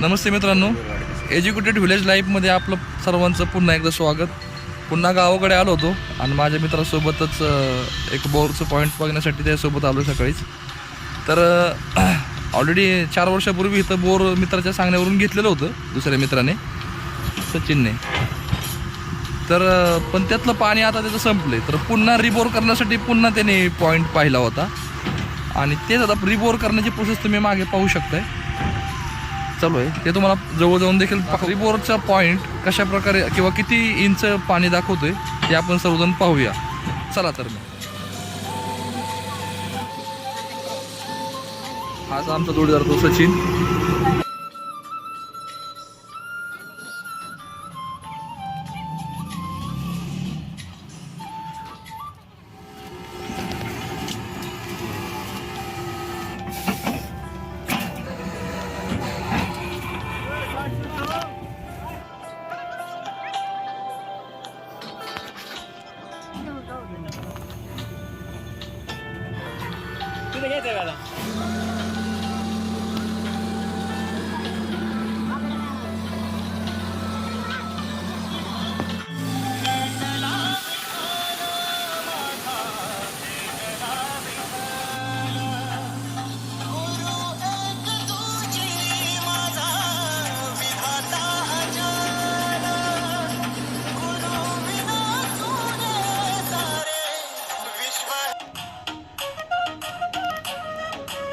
नमस्ते मित्रांनो. Educated village लाईफमध्ये आपलं सर्वांचं पुन्हा एकदा स्वागत. पुन्हा गावाकडे आलो होतो आणि माझ्या मित्रासोबतच एक बोरचं पॉईंट बघण्यासाठी त्यासोबत आलो सकाळीच. तर ऑलरेडी चार वर्षापूर्वी इथं बोर मित्राच्या सांगण्यावरून घेतलेलं होतं दुसऱ्या मित्राने सचिनने. तर पण त्यातलं पाणी आता त्याचं संपलंय. तर पुन्हा रिबोर करण्यासाठी पुन्हा त्याने पॉईंट पाहिला होता. आणि तेच आता रिबोर करण्याची प्रोसेस तुम्ही मागे पाहू शकताय. चालू आहे. ते तुम्हाला जवळ जाऊन देखील रिबोरचा पॉईंट कशा प्रकारे किंवा किती इंच पाणी दाखवतोय ते आपण सर्वजण पाहूया. चला तर मग. हाच आमचा जोडीदार तो सचिन. तिथे घ्यायचं का आता?